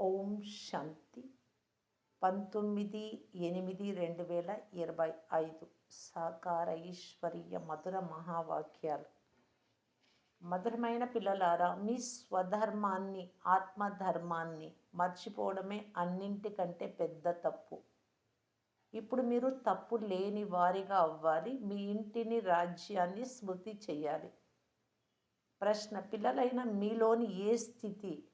ఓం శాంతి. పంతొమ్మిది ఎనిమిది రెండు వేల ఇరవై ఐదు సాకార ఈశ్వరీయ మధుర మహావాక్యాలు. మధురమైన పిల్లలారా మీ స్వధర్మాన్ని ఆత్మధర్మాన్ని మర్చిపోవడమే అన్నింటికంటే పెద్ద తప్పు. ఇప్పుడు మీరు తప్పు లేని వారిగా అవ్వాలి మీ ఇంటిని రాజ్యాన్ని స్మృతి చేయాలి. ప్రశ్న పిల్లలైన మీలోని ఏ స్థితి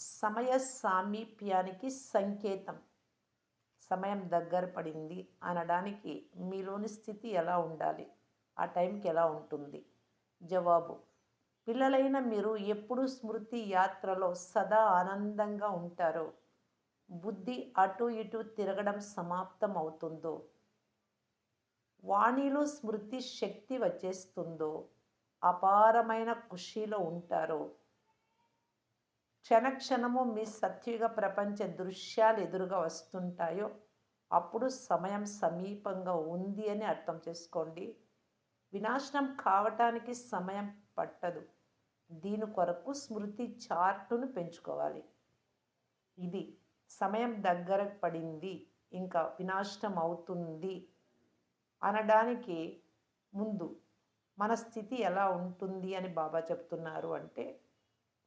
సమయ సామీప్యానికి సంకేతం. సమయం దగ్గర పడింది అనడానికి మీలోని స్థితి ఎలా ఉండాలి? ఆ టైంకి ఎలా ఉంటుంది? జవాబు పిల్లలైన మీరు ఎప్పుడు స్మృతి యాత్రలో సదా ఆనందంగా ఉంటారో? బుద్ధి అటు ఇటు తిరగడం సమాప్తం అవుతుందో వాణిలో స్మృతి శక్తి వచ్చేస్తుందో? అపారమైన ఖుషీలో ఉంటారో? క్షణక్షణము మీ సత్యుగ ప్రపంచ దృశ్యాలు ఎదురుగా వస్తుంటాయో అప్పుడు సమయం సమీపంగా ఉంది అని అర్థం చేసుకోండి. వినాశనం కావటానికి సమయం పట్టదు. దీని కొరకు స్మృతి చార్టును పెంచుకోవాలి. ఇది సమయం దగ్గర పడింది ఇంకా వినాశనం అవుతుంది అనడానికి ముందు మన స్థితి ఎలా ఉంటుంది అని బాబా చెప్తున్నారు అంటే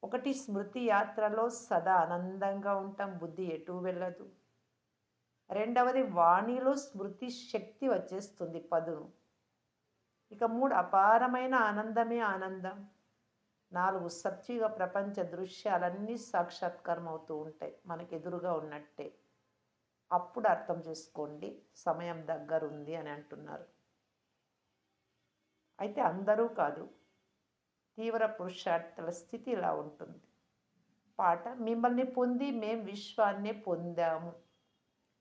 ఒకటి స్మృతి యాత్రలో సదా ఆనందంగా ఉంటాం బుద్ధి ఎటు వెళ్ళదు. రెండవది వాణిలో స్మృతి శక్తి వచ్చేస్తుంది పదును. ఇక మూడు అపారమైన ఆనందమే ఆనందం. నాలుగు సత్యుగ ప్రపంచ దృశ్యాలన్నీ సాక్షాత్కారం అవుతూ ఉంటాయి మనకు ఎదురుగా ఉన్నట్టే. అప్పుడు అర్థం చేసుకోండి సమయం దగ్గరుంది అని అంటున్నారు. అయితే అందరూ కాదు తీవ్ర పురుషార్థుల స్థితి ఇలా ఉంటుంది. పాట మిమ్మల్ని పొంది మేం విశ్వాన్ని పొందాము.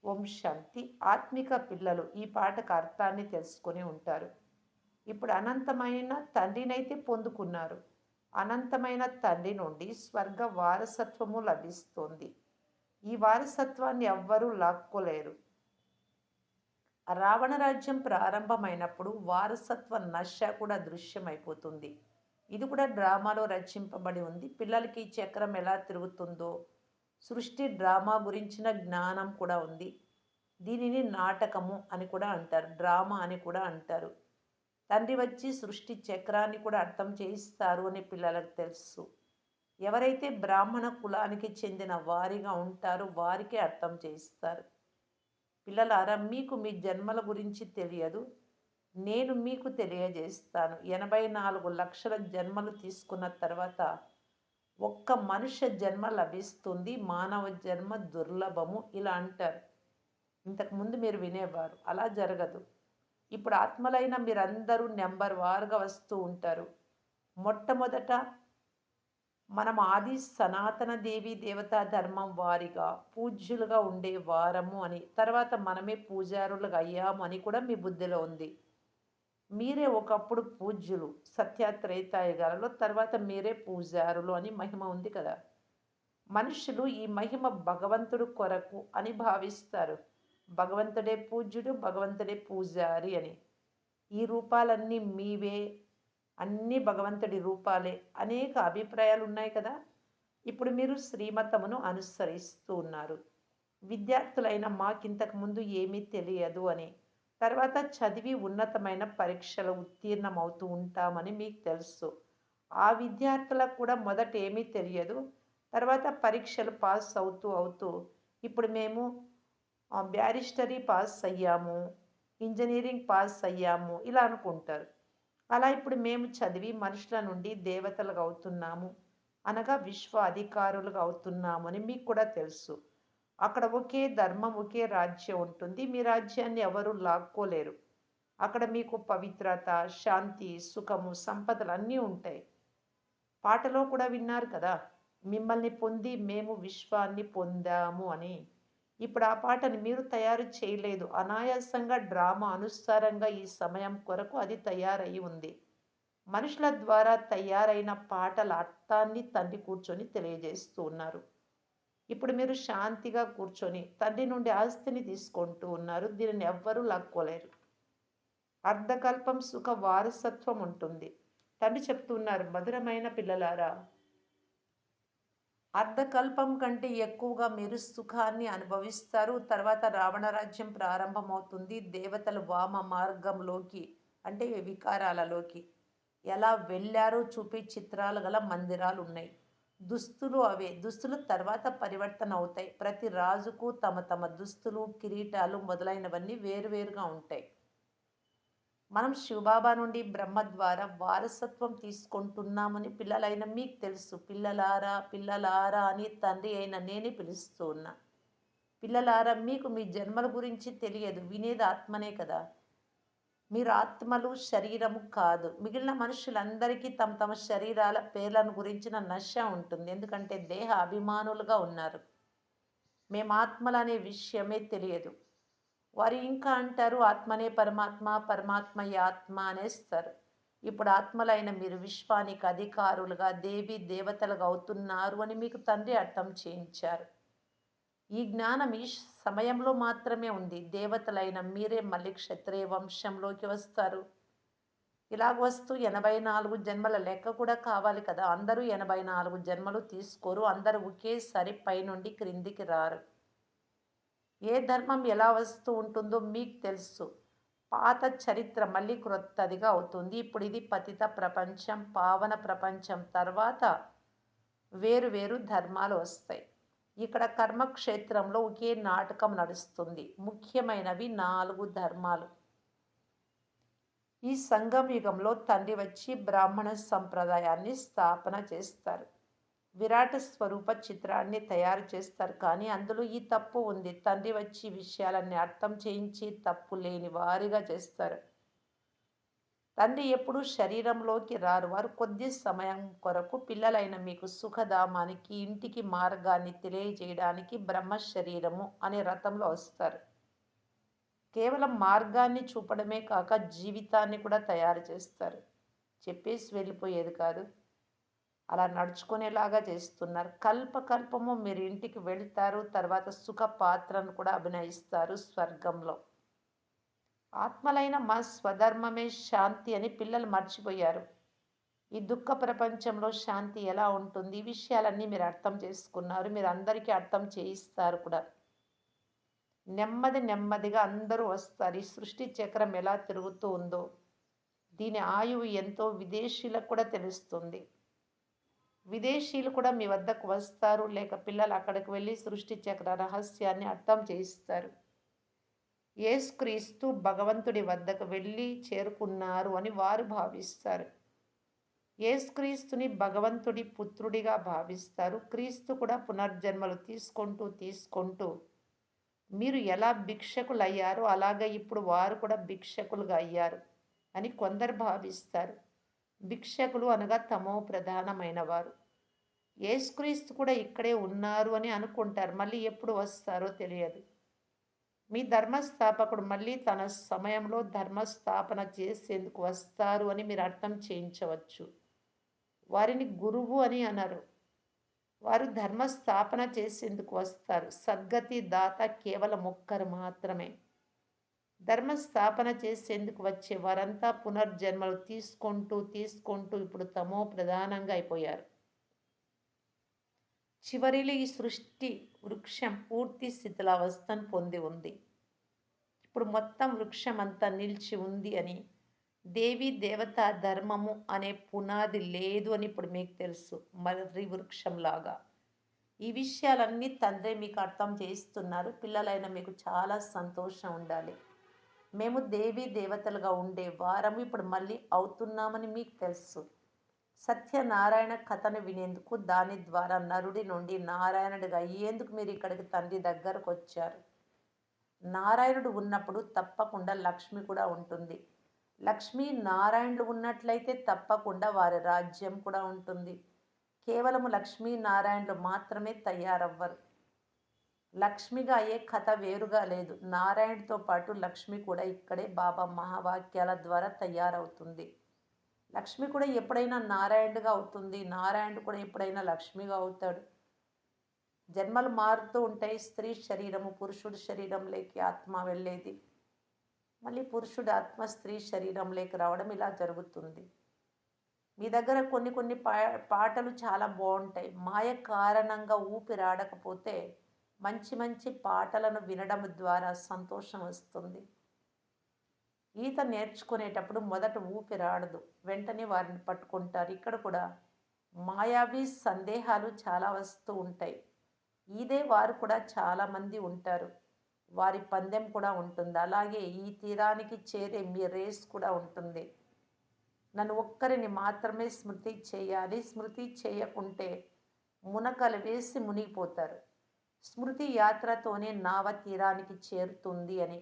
ఓం శాంతి. ఆత్మిక పిల్లలు ఈ పాటకు అర్థాన్ని తెలుసుకొని ఉంటారు. ఇప్పుడు అనంతమైన తండ్రినైతే పొందుకున్నారు. అనంతమైన తండ్రి నుండి స్వర్గ వారసత్వము లభిస్తుంది. ఈ వారసత్వాన్ని ఎవ్వరూ లాక్కోలేరు. రావణ రాజ్యం ప్రారంభమైనప్పుడు వారసత్వ నశ కూడా దృశ్యమైపోతుంది. ఇది కూడా డ్రామాలో రచింపబడి ఉంది. పిల్లలకి ఈ చక్రం ఎలా తిరుగుతుందో సృష్టి డ్రామా గురించిన జ్ఞానం కూడా ఉంది. దీనిని నాటకము అని కూడా అంటారు డ్రామా అని కూడా అంటారు. తండ్రి వచ్చి సృష్టి చక్రాన్ని కూడా అర్థం చేయిస్తారు అని పిల్లలకు తెలుసు. ఎవరైతే బ్రాహ్మణ కులానికి చెందిన వారిగా ఉంటారో వారికే అర్థం చేయిస్తారు. పిల్లలారా మీకు మీ జన్మల గురించి తెలియదు. నేను మీకు తెలియజేస్తాను. ఎనభై నాలుగు లక్షల జన్మలు తీసుకున్న తర్వాత ఒక్క మనుష్య జన్మ లభిస్తుంది. మానవ జన్మ దుర్లభము ఇలా అంటారు. ఇంతకుముందు మీరు వినేవారు. అలా జరగదు. ఇప్పుడు ఆత్మలైన మీరందరూ నెంబర్ వారుగా వస్తూ ఉంటారు. మొట్టమొదట మనం ఆది సనాతన దేవి దేవతా ధర్మం వారిగా పూజ్యులుగా ఉండే వారము అని తర్వాత మనమే పూజారులుగా అయ్యాము అని కూడా మీ బుద్ధిలో ఉంది. మీరే ఒకప్పుడు పూజ్యులు సత్యాత్రేతాయుగాలలో తర్వాత మీరే పూజారులు అని మహిమ ఉంది కదా. మనుషులు ఈ మహిమ భగవంతుడు కొరకు అని భావిస్తారు. భగవంతుడే పూజ్యుడు భగవంతుడే పూజారి అని. ఈ రూపాలన్నీ మీవే అన్ని భగవంతుడి రూపాలే అనేక అభిప్రాయాలు ఉన్నాయి కదా. ఇప్పుడు మీరు శ్రీమతమును అనుసరిస్తూ ఉన్నారు. విద్యార్థులైన మాకింతకు ముందు ఏమీ తెలియదు అని. తర్వాత చదివి ఉన్నతమైన పరీక్షలు ఉత్తీర్ణమవుతూ ఉంటామని మీకు తెలుసు. ఆ విద్యార్థులకు కూడా మొదట ఏమీ తెలియదు. తర్వాత పరీక్షలు పాస్ అవుతూ అవుతూ ఇప్పుడు మేము బ్యారిస్టరీ పాస్ అయ్యాము ఇంజనీరింగ్ పాస్ అయ్యాము ఇలా అనుకుంటారు. అలా ఇప్పుడు మేము చదివి మనుషుల నుండి దేవతలుగా అవుతున్నాము అనగా విశ్వ అధికారులుగా అవుతున్నామని మీకు కూడా తెలుసు. అక్కడ ఒకే ధర్మం ఒకే రాజ్యం ఉంటుంది. మీ రాజ్యాన్ని ఎవరు లాక్కోలేరు. అక్కడ మీకు పవిత్రత శాంతి సుఖము సంపదలు అన్నీ ఉంటాయి. పాటలో కూడా విన్నారు కదా మిమ్మల్ని పొంది మేము విశ్వాన్ని పొందాము అని. ఇప్పుడు ఆ పాటని మీరు తయారు చేయలేదు. అనాయాసంగా డ్రామా అనుసారంగా ఈ సమయం కొరకు అది తయారై ఉంది. మనుషుల ద్వారా తయారైన పాటల అర్థాన్ని తండ్రి కూర్చొని తెలియజేస్తూ ఉన్నారు. ఇప్పుడు మీరు శాంతిగా కూర్చొని తండ్రి నుండి ఆస్తిని తీసుకుంటూ ఉన్నారు. దీనిని ఎవ్వరూ లాక్కోలేరు. అర్ధకల్పం సుఖ వారసత్వం ఉంటుంది. తండ్రి చెప్తున్నారు మధురమైన పిల్లలారా అర్ధకల్పం కంటే ఎక్కువగా మీరు సుఖాన్ని అనుభవిస్తారు. తర్వాత రావణ రాజ్యం ప్రారంభమవుతుంది. దేవతలు వామ మార్గంలోకి అంటే వికారాలలోకి ఎలా వెళ్ళారో చూపే చిత్రాలు గల మందిరాలు ఉన్నాయి దుస్తులు అవే. దుస్తులు తర్వాత పరివర్తన అవుతాయి. ప్రతి రాజుకు తమ తమ దుస్తులు కిరీటాలు మొదలైనవన్నీ వేరువేరుగా ఉంటాయి. మనం శివబాబా నుండి బ్రహ్మ ద్వారా వారసత్వం తీసుకుంటున్నామని పిల్లలైన మీకు తెలుసు. పిల్లలారా పిల్లలారా అని తండ్రి అయిన నేనే పిలుస్తూ ఉన్నా. పిల్లలారా మీకు మీ జన్మల గురించి తెలియదు. వినేది ఆత్మనే కదా. మీరు ఆత్మలు శరీరము కాదు. మిగిలిన మనుషులందరికీ తమ తమ శరీరాల పేర్లను గురించిన నశ ఉంటుంది. ఎందుకంటే దేహ అభిమానులుగా ఉన్నారు. మేము ఆత్మలు అనే విషయమే తెలియదు. వారు ఇంకా అంటారు ఆత్మనే పరమాత్మ పరమాత్మ ఆత్మ అనేస్తారు. ఇప్పుడు ఆత్మలైన మీరు విశ్వానికి అధికారులుగా దేవి దేవతలుగా అవుతున్నారు అని మీకు తండ్రి అర్థం చేయించారు. ఈ జ్ఞానం ఈ సమయంలో మాత్రమే ఉంది. దేవతలైన మీరే మళ్ళీ క్షత్రియ వంశంలోకి వస్తారు. ఇలాగ వస్తూ ఎనభై నాలుగు జన్మల లెక్క కూడా కావాలి కదా. అందరూ ఎనభై నాలుగు జన్మలు తీసుకోరు. అందరూ ఒకేసారి పైనుండి క్రిందికి రారు. ఏ ధర్మం ఎలా వస్తూ ఉంటుందో మీకు తెలుసు. పాత చరిత్ర మళ్ళీ క్రొత్తదిగా అవుతుంది. ఇప్పుడు ఇది పతిత ప్రపంచం పావన ప్రపంచం. తర్వాత వేరు వేరు ధర్మాలు వస్తాయి. ఇక్కడ కర్మక్షేత్రంలో ఒకే నాటకం నడుస్తుంది. ముఖ్యమైనవి నాలుగు ధర్మాలు. ఈ సంఘం యుగంలో తండ్రి వచ్చి బ్రాహ్మణ సంప్రదాయాన్ని స్థాపన చేస్తారు. విరాట స్వరూప చిత్రాన్ని తయారు చేస్తారు. కానీ అందులో ఈ తప్పు ఉంది. తండ్రి వచ్చి విషయాలన్నీ అర్థం చేయించి తప్పు లేని వారిగా చేస్తారు. తండ్రి ఎప్పుడు శరీరంలోకి రారు. వారు కొద్ది సమయం కొరకు పిల్లలైన మీకు సుఖధామానికి ఇంటికి మార్గాన్ని తెలియజేయడానికి బ్రహ్మ శరీరము అనే రథంలో వస్తారు. కేవలం మార్గాన్ని చూపడమే కాక జీవితాన్ని కూడా తయారు చేస్తారు. చెప్పేసి వెళ్ళిపోయేది కాదు. అలా నడుచుకునేలాగా చేస్తున్నారు. కల్పకల్పము మీరు ఇంటికి వెళ్తారు తర్వాత సుఖ పాత్రను కూడా అభినయిస్తారు స్వర్గంలో. ఆత్మలైన మా స్వధర్మమే శాంతి అని పిల్లలు మర్చిపోయారు. ఈ దుఃఖ ప్రపంచంలో శాంతి ఎలా ఉంటుంది? ఈ విషయాలన్నీ మీరు అర్థం చేసుకున్నారు. మీరు అందరికీ అర్థం చేయిస్తారు కూడా. నెమ్మది నెమ్మదిగా అందరూ వస్తారు. ఈ సృష్టి చక్రం ఎలా తిరుగుతూ ఉందో దీని ఆయువు ఎంతో విదేశీలకు కూడా తెలుస్తుంది. విదేశీయులు కూడా మీ వద్దకు వస్తారు. లేక పిల్లలు అక్కడికి వెళ్ళి సృష్టి చక్ర రహస్యాన్ని అర్థం చేయిస్తారు. యేసుక్రీస్తు భగవంతుడి వద్దకు వెళ్ళి చేరుకున్నారు అని వారు భావిస్తారు. యేసుక్రీస్తుని భగవంతుడి పుత్రుడిగా భావిస్తారు. క్రీస్తు కూడా పునర్జన్మలు తీసుకుంటూ తీసుకుంటూ మీరు ఎలా భిక్షకులు అయ్యారో అలాగే ఇప్పుడు వారు కూడా భిక్షకులుగా అయ్యారు అని కొందరు భావిస్తారు. భిక్షకులు అనగా తమో ప్రధానమైన వారు యేసుక్రీస్తు కూడా ఇక్కడే ఉన్నారు అని అనుకుంటారు. మళ్ళీ ఎప్పుడు వస్తారో తెలియదు. మీ ధర్మస్థాపకుడు మళ్ళీ తన సమయంలో ధర్మస్థాపన చేసేందుకు వస్తారు అని మీరు అర్థం చేయించవచ్చు. వారిని గురువు అని అనరు. వారు ధర్మస్థాపన చేసేందుకు వస్తారు. సద్గతి దాత కేవలం ఒక్కరు మాత్రమే. ధర్మస్థాపన చేసేందుకు వచ్చే వారంతా పునర్జన్మలు తీసుకుంటూ తీసుకుంటూ ఇప్పుడు తమో ప్రధానంగా అయిపోయారు. చివరిలో ఈ సృష్టి వృక్షం పూర్తి శిథిలావస్థను పొంది ఉంది. ఇప్పుడు మొత్తం వృక్షం అంతా నిలిచి ఉంది అని దేవి దేవత ధర్మము అనే పునాది లేదు అని ఇప్పుడు మీకు తెలుసు. మర్రి వృక్షంలాగా. ఈ విషయాలన్నీ తండ్రి మీకు అర్థం చేస్తున్నారు పిల్లలైన మీకు చాలా సంతోషం ఉండాలి. మేము దేవి దేవతలుగా ఉండే వారం ఇప్పుడు మళ్ళీ అవుతున్నామని మీకు తెలుసు. సత్యనారాయణ కథను వినేందుకు దాని ద్వారా నరుడి నుండి నారాయణుడిగా అయ్యేందుకు మీరు ఇక్కడికి తండ్రి దగ్గరకు వచ్చారు నారాయణుడు ఉన్నప్పుడు తప్పకుండా లక్ష్మి కూడా ఉంటుంది. లక్ష్మీ నారాయణుడు ఉన్నట్లయితే తప్పకుండా వారి రాజ్యం కూడా ఉంటుంది. కేవలం లక్ష్మీ నారాయణులు మాత్రమే తయారవ్వరు. లక్ష్మిగా అయ్యే కథ వేరుగా లేదు. నారాయణతో పాటు లక్ష్మి కూడా ఇక్కడే బాబా మహావాక్యాల ద్వారా తయారవుతుంది. లక్ష్మి కూడా ఎప్పుడైనా నారాయణుడిగా అవుతుంది. నారాయణుడు కూడా ఎప్పుడైనా లక్ష్మిగా అవుతాడు. జన్మలు మారుతూ ఉంటాయి. స్త్రీ శరీరము పురుషుడి శరీరంలోకి ఆత్మ వెళ్ళేది. మళ్ళీ పురుషుడు ఆత్మ స్త్రీ శరీరంలోకి రావడం ఇలా జరుగుతుంది. మీ దగ్గర కొన్ని కొన్ని పా పాటలు చాలా బాగుంటాయి. మాయ కారణంగా ఊపిరాడకపోతే మంచి మంచి పాటలను వినడం ద్వారా సంతోషం వస్తుంది. ఈత నేర్చుకునేటప్పుడు మొదట ఊపిరాడదు వెంటనే వారిని పట్టుకుంటారు. ఇక్కడ కూడా మాయావి సందేహాలు చాలా వస్తూ ఉంటాయి. ఇదే వారు కూడా చాలామంది ఉంటారు. వారి పందెం కూడా ఉంటుంది. అలాగే ఈ తీరానికి చేరే మీ రేస్ కూడా ఉంటుంది. నన్ను ఒక్కరిని మాత్రమే స్మృతి చేయాలి. స్మృతి చేయకుంటే మునకలు వేసి మునిగిపోతారు. స్మృతి యాత్రతోనే నావ తీరానికి చేరుతుంది అని.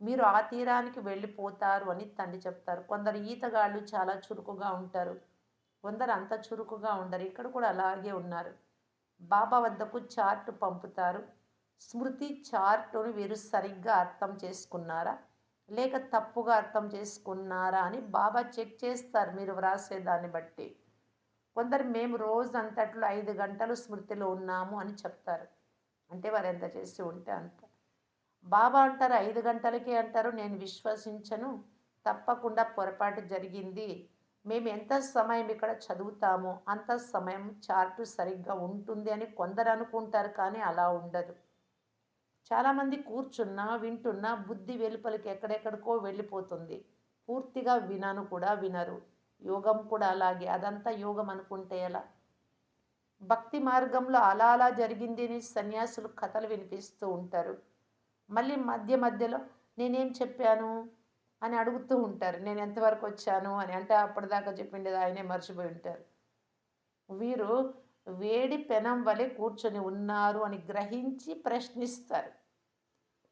మీరు ఆ తీరానికి వెళ్ళిపోతారు అని తండ్రి చెప్తారు. కొందరు ఈతగాళ్ళు చాలా చురుకుగా ఉంటారు. కొందరు అంత చురుకుగా ఉండరు. ఇక్కడ కూడా అలాగే ఉన్నారు. బాబా వద్దకు చార్ట్ పంపుతారు. స్మృతి చార్టును వీరు సరిగ్గా అర్థం చేసుకున్నారా? లేక తప్పుగా అర్థం చేసుకున్నారా అని బాబా చెక్ చేస్తారు మీరు వ్రాసే దాన్ని బట్టి. కొందరు మేము రోజంతట్లో ఐదు గంటలు స్మృతిలో ఉన్నాము అని చెప్తారు. అంటే వారు ఎంత చేసి ఉంటే అంత. బాబా అంటారు ఐదు గంటలకే అంటారు నేను విశ్వసించను తప్పకుండా పొరపాటు జరిగింది. మేము ఎంత సమయం ఇక్కడ చదువుతామో అంత సమయం చార్టు సరిగ్గా ఉంటుంది అని కొందరు అనుకుంటారు కానీ అలా ఉండదు. చాలామంది కూర్చున్నా వింటున్నా బుద్ధి వెలుపలికి ఎక్కడెక్కడికో వెళ్ళిపోతుంది. పూర్తిగా వినను కూడా వినరు. యోగం కూడా అలాగే అదంతా యోగం అనుకుంటే ఎలా? భక్తి మార్గంలో అలా అలా జరిగింది అని సన్యాసులు కథలు వినిపిస్తూ ఉంటారు. మళ్ళీ మధ్య మధ్యలో నేనేం చెప్పాను? అని అడుగుతూ ఉంటారు. నేను ఎంతవరకు వచ్చాను? అని అంటే అప్పటిదాకా చెప్పిండేది ఆయనే మర్చిపోయి ఉంటారు. వీరు వేడి పెనం వలె కూర్చొని ఉన్నారు అని గ్రహించి ప్రశ్నిస్తారు.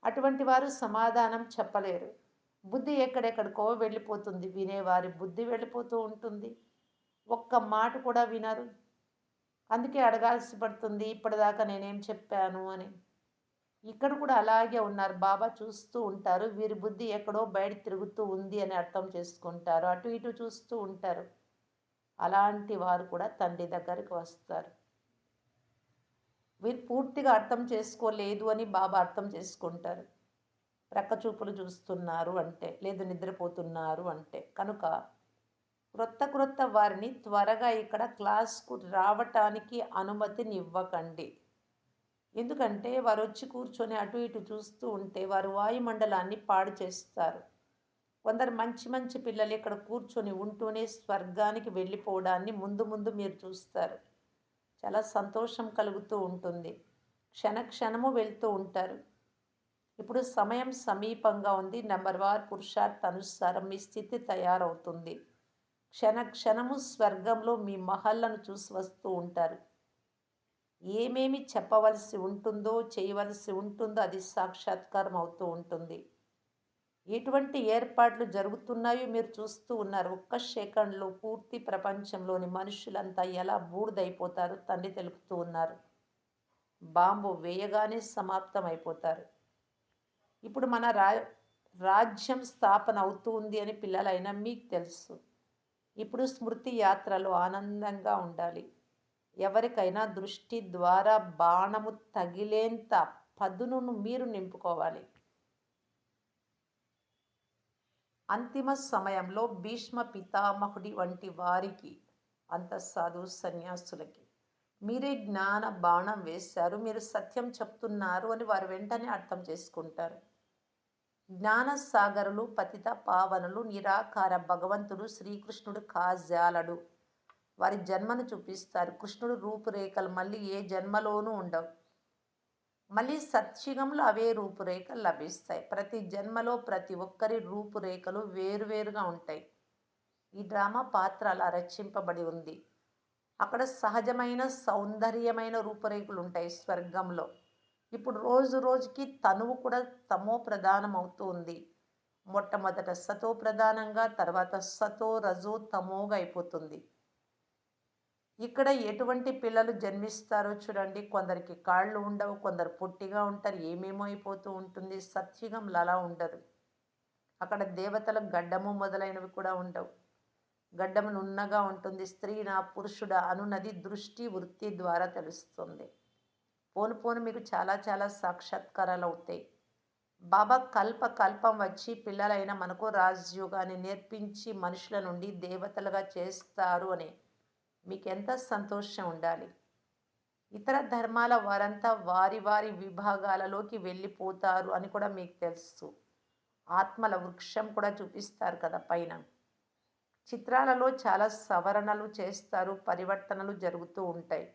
అటువంటి వారు సమాధానం చెప్పలేరు. బుద్ధి ఎక్కడెక్కడికో వెళ్ళిపోతుంది. వినేవారి బుద్ధి వెళ్ళిపోతూ ఉంటుంది. ఒక్క మాట కూడా వినరు. అందుకే అడగాల్సి పడుతుంది. ఇప్పటిదాకా నేనేం చెప్పాను? అని. ఇక్కడ కూడా అలాగే ఉన్నారు. బాబా చూస్తూ ఉంటారు. వీరి బుద్ధి ఎక్కడో బయట తిరుగుతూ ఉంది అని అర్థం చేసుకుంటారు. అటు ఇటు చూస్తూ ఉంటారు. అలాంటి వారు కూడా తండ్రి దగ్గరికి వస్తారు. వీరు పూర్తిగా అర్థం చేసుకోలేదు అని బాబా అర్థం చేసుకుంటారు. ప్రక్క చూపులు చూస్తున్నారు అంటే లేదు నిద్రపోతున్నారు అంటే. కనుక క్రొత్త క్రొత్త వారిని త్వరగా ఇక్కడ క్లాస్కు రావటానికి అనుమతినివ్వకండి ఎందుకంటే వారు వచ్చి కూర్చొని అటు ఇటు చూస్తూ ఉంటే వారు వాయుమండలాన్ని పాడు చేస్తారు. కొందరు మంచి మంచి పిల్లలు ఇక్కడ కూర్చొని ఉంటూనే స్వర్గానికి వెళ్ళిపోవడాన్ని ముందు ముందు మీరు చూస్తారు. చాలా సంతోషం కలుగుతూ ఉంటుంది. క్షణ క్షణము వెళ్తూ ఉంటారు. ఇప్పుడు సమయం సమీపంగా ఉంది. నెంబర్ వార్ పురుషార్థ అనుసారం మీ స్థితి తయారవుతుంది. క్షణ క్షణము స్వర్గంలో మీ మహల్లను చూసి వస్తూ ఉంటారు. ఏమేమి చెప్పవలసి ఉంటుందో చేయవలసి ఉంటుందో అది సాక్షాత్కారం అవుతూ ఉంటుంది. ఎటువంటి ఏర్పాట్లు జరుగుతున్నాయో మీరు చూస్తూ ఉన్నారు. ఒక్క సెకండ్లో పూర్తి ప్రపంచంలోని మనుషులంతా ఎలా బూడిదైపోతారు తండ్రి తెలుపుతూ ఉన్నారు. బాంబు వేయగానే సమాప్తం అయిపోతారు ఇప్పుడు మన రా రాజ్యం స్థాపన అవుతూ ఉంది అని పిల్లలైనా మీకు తెలుసు. ఇప్పుడు స్మృతి యాత్రలో ఆనందంగా ఉండాలి. ఎవరికైనా దృష్టి ద్వారా బాణము తగిలేంత పదునును మీరు నింపుకోవాలి. అంతిమ సమయంలో భీష్మ పితామహుడి వంటి వారికి అంత సాధు సన్యాసులకి మీరే జ్ఞాన బాణం వేశారు మీరు సత్యం చెప్తున్నారు అని వారు వెంటనే అర్థం చేసుకుంటారు. జ్ఞాన సాగరులు పతిత పావనులు నిరాకార భగవంతుడు శ్రీకృష్ణుడు కాజాలడు. వారి జన్మను చూపిస్తారు. కృష్ణుడు రూపురేఖలు మళ్ళీ ఏ జన్మలోనూ ఉండవు. మళ్ళీ సత్యుగంలో అవే రూపురేఖలు లభిస్తాయి. ప్రతి జన్మలో ప్రతి ఒక్కరి రూపురేఖలు వేరువేరుగా ఉంటాయి. ఈ డ్రామా పాత్ర అలా రచింపబడి ఉంది. అక్కడ సహజమైన సౌందర్యమైన రూపురేఖలు ఉంటాయి స్వర్గంలో. ఇప్పుడు రోజు రోజుకి తనువు కూడా తమో ప్రధానం అవుతూ ఉంది. మొట్టమొదట సతో ప్రధానంగా తర్వాత సతో రజో తమోగా అయిపోతుంది. ఇక్కడ ఎటువంటి పిల్లలు జన్మిస్తారో చూడండి. కొందరికి కాళ్ళు ఉండవు కొందరు పొట్టిగా ఉంటారు ఏమేమో అయిపోతూ ఉంటుంది. సత్యుగంలో అలా ఉండదు. అక్కడ దేవతల గడ్డము మొదలైనవి కూడా ఉండవు. గడ్డము నున్నగా ఉంటుంది. స్త్రీ నా పురుషుడా అనున్నది దృష్టి వృత్తి ద్వారా తెలుస్తుంది. పోను పోను మీకు చాలా చాలా సాక్షాత్కారాలు అవుతాయి. బాబా కల్ప కల్పం వచ్చి పిల్లలైన మనకు రాజయోగాన్ని నేర్పించి మనుషుల నుండి దేవతలుగా చేస్తారు అని మీకు ఎంత సంతోషం ఉండాలి? ఇతర ధర్మాల వారంతా వారి వారి విభాగాలలోకి వెళ్ళిపోతారు అని కూడా మీకు తెలుసు. ఆత్మల వృక్షం కూడా చూపిస్తారు కదా పైన. చిత్రాలలో చాలా సవరణలు చేస్తారు పరివర్తనలు జరుగుతూ ఉంటాయి.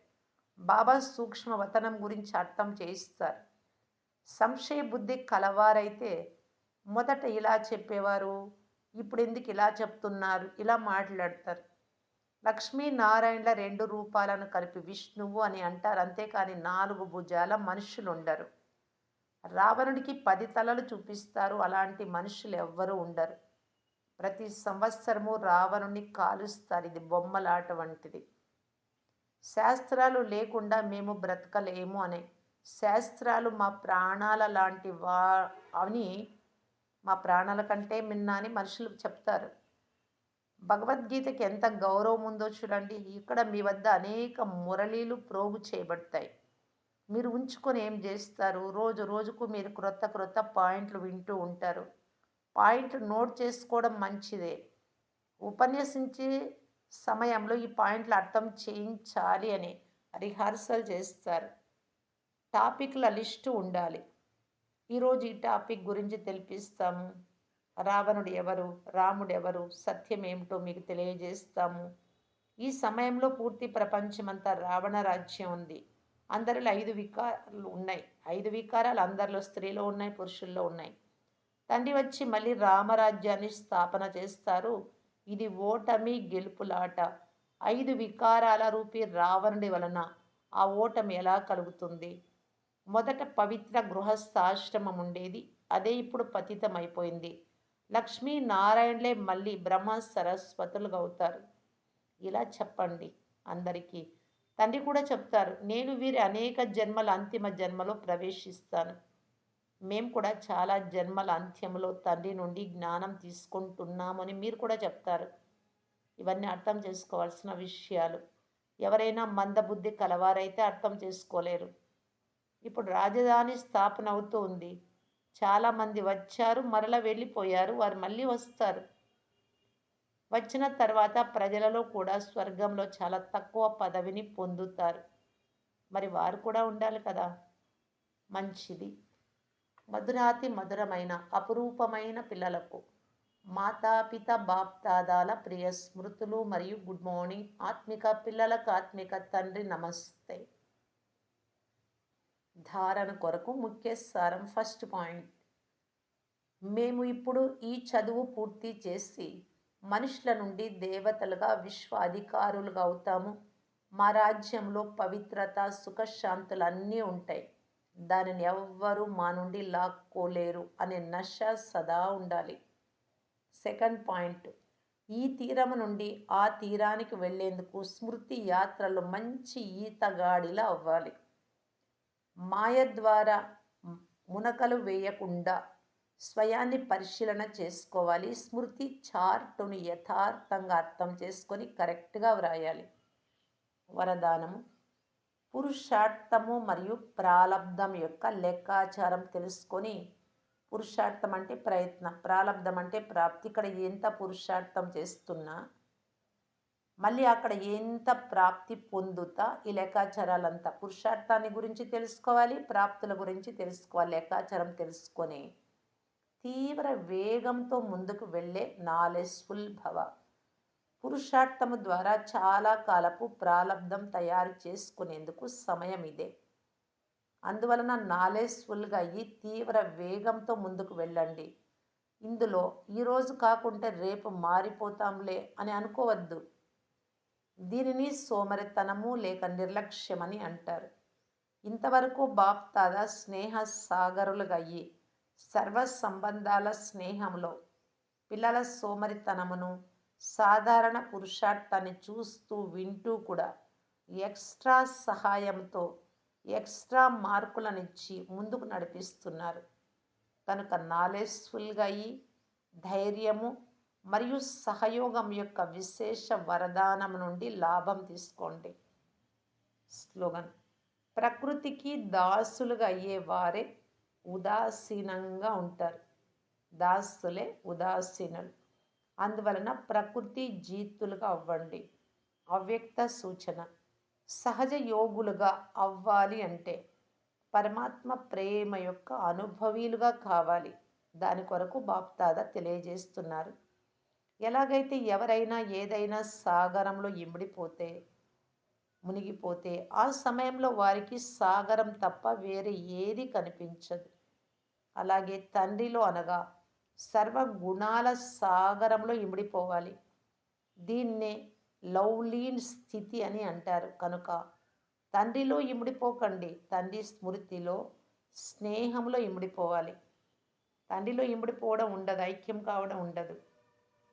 బాబా సూక్ష్మ వతనం గురించి అర్థం చేయిస్తారు. సంశయ బుద్ధి కలవారైతే మొదట ఇలా చెప్పేవారు ఇప్పుడు ఎందుకు ఇలా చెప్తున్నారు ఇలా మాట్లాడతారు. లక్ష్మీనారాయణల రెండు రూపాలను కలిపి విష్ణువు అని అంటారు. అంతేకాని నాలుగు భుజాల మనుషులు ఉండరు రావణుడికి పది తలలు చూపిస్తారు. అలాంటి మనుషులు ఎవ్వరూ ఉండరు. ప్రతి సంవత్సరము రావణుని కాలుస్తారు. ఇది బొమ్మలాట వంటిది. శాస్త్రాలు లేకుండా మేము బ్రతకలేము అనే శాస్త్రాలు మా ప్రాణాల లాంటి వా అని మా ప్రాణాల కంటే మిన్న అని మనుషులు చెప్తారు. భగవద్గీతకి ఎంత గౌరవం ఉందో చూడండి. ఇక్కడ మీ వద్ద అనేక మురళీలు ప్రోగు చేయబడతాయి. మీరు ఉంచుకొని ఏం చేస్తారు? రోజు రోజుకు మీరు క్రొత్త క్రొత్త పాయింట్లు వింటూ ఉంటారు. పాయింట్లు నోట్ చేసుకోవడం మంచిదే. ఉపన్యసించే సమయంలో ఈ పాయింట్లు అర్థం చేయించాలి అని రిహార్సల్ చేస్తారు. టాపిక్ల లిస్టు ఉండాలి. ఈరోజు ఈ టాపిక్ గురించి తెలిపిస్తాము రావణుడు ఎవరు రాముడు ఎవరు సత్యం ఏమిటో మీకు తెలియజేస్తాము. ఈ సమయంలో పూర్తి ప్రపంచమంతా రావణ రాజ్యం ఉంది. అందరిలో ఐదు వికారాలు ఉన్నాయి. ఐదు వికారాలు అందరిలో స్త్రీలో ఉన్నాయి పురుషుల్లో ఉన్నాయి. తండ్రి వచ్చి మళ్ళీ రామరాజ్యాన్ని స్థాపన చేస్తారు. ఇది ఓటమి గెలుపులాట. ఐదు వికారాల రూపి రావణుడి వలన ఆ ఓటమి ఎలా కలుగుతుంది? మొదట పవిత్ర గృహస్థాశ్రమం ఉండేది. అదే ఇప్పుడు పతితమైపోయింది. లక్ష్మీ నారాయణలే మళ్ళీ బ్రహ్మ సరస్వతులుగా అవుతారు ఇలా చెప్పండి అందరికీ. తండ్రి కూడా చెప్తారు నేను వీరి అనేక జన్మల అంతిమ జన్మలో ప్రవేశిస్తాను. మేము కూడా చాలా జన్మల అంత్యంలో తండ్రి నుండి జ్ఞానం తీసుకుంటున్నామని మీరు కూడా చెప్తారు. ఇవన్నీ అర్థం చేసుకోవాల్సిన విషయాలు. ఎవరైనా మందబుద్ధి కలవారైతే అర్థం చేసుకోలేరు. ఇప్పుడు రాజధాని స్థాపన అవుతూ ఉంది. చాలామంది వచ్చారు మరల వెళ్ళిపోయారు వారు మళ్ళీ వస్తారు. వచ్చిన తర్వాత ప్రజలలో కూడా స్వర్గంలో చాలా తక్కువ పదవిని పొందుతారు. మరి వారు కూడా ఉండాలి కదా? మంచిది. మధురాతి మధురమైన అపురూపమైన పిల్లలకు మాతాపిత బాప్దాదాల ప్రియ స్మృతులు మరియు గుడ్ మార్నింగ్. ఆత్మిక పిల్లలకు ఆత్మిక తండ్రి నమస్తే. ధారణ కొరకు ముఖ్య సారం ఫస్ట్ పాయింట్ మేము ఇప్పుడు ఈ చదువు పూర్తి చేసి మనుషుల నుండి దేవతలుగా విశ్వ అధికారులుగా అవుతాము. మా రాజ్యంలో పవిత్రత సుఖశాంతులు అన్నీ ఉంటాయి. దానిని ఎవ్వరూ మా నుండి లాక్కోలేరు అనే నష సదా ఉండాలి. సెకండ్ పాయింట్ ఈ తీరము నుండి ఆ తీరానికి వెళ్ళేందుకు స్మృతి యాత్రలు మంచి ఈతగాడిలా అవ్వాలి. మాయ ద్వారా మునకలు వేయకుండా స్వయాన్ని పరిశీలన చేసుకోవాలి. స్మృతి చార్టును యథార్థంగా అర్థం చేసుకొని కరెక్ట్గా వ్రాయాలి. వరదానము. పురుషార్థము మరియు ప్రారంధం యొక్క లెక్కాచారం తెలుసుకొని పురుషార్థం అంటే ప్రయత్నం ప్రారంధం అంటే ప్రాప్తి. ఇక్కడ ఎంత పురుషార్థం చేస్తున్నా మళ్ళీ అక్కడ ఎంత ప్రాప్తి పొందుతా ఈ లెక్కాచారాలంతా? పురుషార్థాన్ని గురించి తెలుసుకోవాలి ప్రాప్తుల గురించి తెలుసుకోవాలి లెక్కాచారం తెలుసుకొని తీవ్ర వేగంతో ముందుకు వెళ్ళే నాలెస్ఫుల్ భవ. పురుషార్థము ద్వారా చాలా కాలపు ప్రాలబ్ధం తయారు చేసుకునేందుకు సమయం ఇదే. అందువలన నాలెస్ఫుల్గా అయ్యి తీవ్ర వేగంతో ముందుకు వెళ్ళండి. ఇందులో ఈరోజు కాకుంటే రేపు మారిపోతాంలే అని అనుకోవద్దు. దీనిని సోమరితనము లేక నిర్లక్ష్యమని అంటారు. ఇంతవరకు బాప్ తాదా స్నేహ సాగరులుగా అయ్యి సర్వ సంబంధాల స్నేహంలో పిల్లల సోమరితనమును సాధారణ పురుషార్థాన్ని చూస్తూ వింటూ కూడా ఎక్స్ట్రా సహాయంతో ఎక్స్ట్రా మార్కులనిచ్చి ముందుకు నడిపిస్తున్నారు. కనుక నాలెడ్జ్ఫుల్గా అయ్యి ధైర్యము మరియు సహయోగం యొక్క విశేష వరదానం నుండి లాభం తీసుకోండి. స్లోగన్. ప్రకృతికి దాసులుగా అయ్యేవారే ఉదాసీనంగా ఉంటారు. దాస్తులే ఉదాసీనులు. అందువలన ప్రకృతి జీతులుగా అవ్వండి. అవ్యక్త సూచన. సహజ యోగులుగా అవ్వాలి అంటే పరమాత్మ ప్రేమ యొక్క అనుభవీలుగా కావాలి. దాని కొరకు బాప్తాద తెలియజేస్తున్నారు. ఎలాగైతే ఎవరైనా ఏదైనా సాగరంలో ఇమిడిపోతే మునిగిపోతే ఆ సమయంలో వారికి సాగరం తప్ప వేరే ఏది కనిపించదు. అలాగే తండ్రిలో అనగా సర్వగుణాల సాగరంలో ఇమిడిపోవాలి. దీన్నే లవ్లీన్ స్థితి అని అంటారు. కనుక తండ్రిలో ఇమిడిపోకండి. తండ్రి స్మృతిలో స్నేహంలో ఇమిడిపోవాలి. తండ్రిలో ఇమిడిపోవడం ఉండదు ఐక్యం కావడం ఉండదు.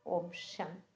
ఓం శాంతి